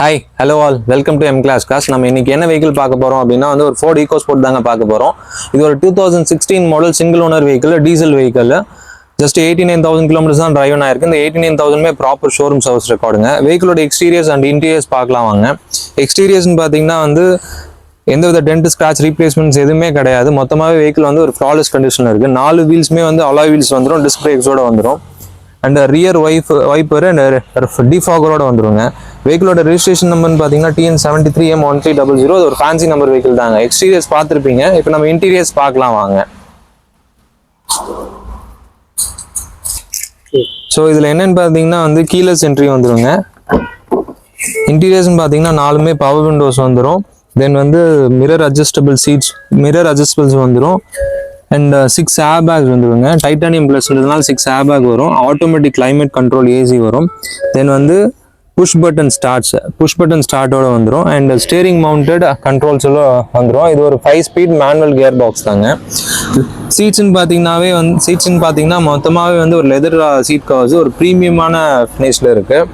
Hi hello all welcome to M class class நம்ம இன்னைக்கு என்ன வெஹிக்கிள் பார்க்க போகிறோம் அப்படின்னா வந்து ஒரு ஃபோர்ட் ஈகோ ஸ்போர்ட் தாங்க பார்க்க போகிறோம் இது ஒரு two thousand sixteen model single owner vehicle diesel vehicle just eighty nine thousand kilometres தான் டிரைவ் ஆயிருக்கு. இந்த எயிட்டி நைன் தௌசண்ட்மே ப்ராப்பர் ஷோரூம் சர்வீஸ் ரெக்கார்டுங்க வெஹிக்கிளோட எக்ஸ்டீரியர்ஸ் அண்ட் இன்டீரியர்ஸ் பார்க்கலாம் வாங்க. எக்ஸ்டீரியர்ஸ்னு பார்த்தீங்கன்னா வந்து எந்த வித டென்ட் ஸ்க்ராச் ரீப்ளேஸ்மெண்ட்ஸ் எதுவுமே கிடையாது. மொத்தமாகவே வெஹிக்கிள் வந்து ஒரு ஃப்ராலஸ் கண்டிஷனில் இருக்குது நாலு வீல்ஸுமே வந்து அலாய் வீல்ஸ் வந்துடும் டிஸ்க் பிரேக்ஸோட வந்துடும் and rear wife wiper and டிஃபாகரோட வந்துருங்க. வெஹிக்கிளோட ரிஜிஸ்ட்ரேஷன் நம்பர்னு பார்த்தீங்கன்னா TN seventy three M one three double zero ஒரு ஃபேன்சி நம்பர் வெஹிக்கிள் தாங்க. எக்ஸ்டீரியர்ஸ் பார்த்துருப்பீங்க. இப்போ நம்ம இன்டீரியர்ஸ் பார்க்கலாம் வாங்க. ஸோ இதில் என்னன்னு பார்த்தீங்கன்னா வந்து கீலஸ் என்ட்ரி வந்துருங்க. இன்டீரியர்ஸ்னு பார்த்தீங்கன்னா நாலுமே பவர் விண்டோஸ் வந்துடும் தென் வந்து mirror adjustable seats mirror adjustables வந்துடும் அண்ட் சிக்ஸ் ஏர் பேக்ஸ் வந்துருங்க. டைட்டானியம் இருந்ததுனால சிக்ஸ் ஏர் பேக் வரும். ஆட்டோமேட்டிக் கிளைமேட் கண்ட்ரோல் ஏசி வரும். தென் வந்து push button starts push button ஸ்டார்ட்டோட வந்துடும் அண்ட் ஸ்டேரிங் மவுண்டட் கண்ட்ரோல்ஸோட வந்துடும் இது ஒரு five speed manual gear box தாங்க சீட்ஸ்ன்னு பார்த்தீங்கன்னாவே வந்து சீட்ஸ்ன்னு பார்த்தீங்கன்னா மொத்தமாகவே வந்து ஒரு லெதர் சீட் கவர்ஸ் ஒரு ப்ரீமியமான ஃபினிஷில் இருக்குது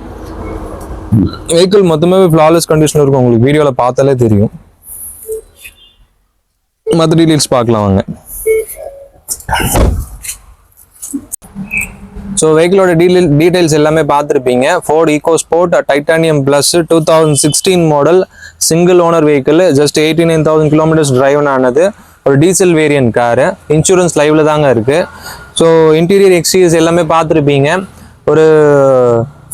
வெஹிக்கிள் மொத்தமாகவே ஃப்ளாலெஸ் கண்டிஷன் இருக்கும். உங்களுக்கு வீடியோவில் பார்த்தாலே தெரியும். மற்ற டீட்டெயில்ஸ் பார்க்கலாம் வாங்க. ஸோ வெஹிக்கிளோட டீடெயில் டீடைல்ஸ் எல்லாமே பார்த்துருப்பீங்க. Ford EcoSport titanium plus two thousand sixteen model single owner vehicle just eighty nine thousand kilometres drive ஆனது. ஒரு டீசல் வேரியன்ட் காரு இன்சூரன்ஸ் லைவில் தாங்க இருக்குது ஸோ இன்டீரியர் எக்ஸ்டீரியர்ஸ் எல்லாமே பார்த்துருப்பீங்க. ஒரு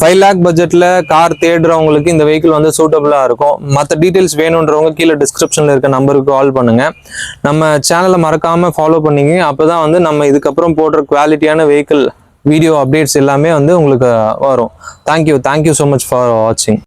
ஃபைவ் லேக் பட்ஜெட்டில் கார் தேடுறவங்களுக்கு இந்த வெஹிக்கிள் வந்து சூட்டபுளாக இருக்கும். மற்ற டீட்டெயில்ஸ் வேணுன்றவங்க கீழே டிஸ்கிரிப்ஷனில் இருக்க நம்பருக்கு கால் பண்ணுங்கள் நம்ம சேனலை மறக்காமல் ஃபாலோ பண்ணிங்க. அப்போ தான் வந்து நம்ம இதுக்கப்புறம் போடுற குவாலிட்டியான வெஹிக்கிள் வீடியோ அப்டேட்ஸ் எல்லாமே வந்து உங்களுக்கு வரும். Thank you thank you so much for வாட்சிங்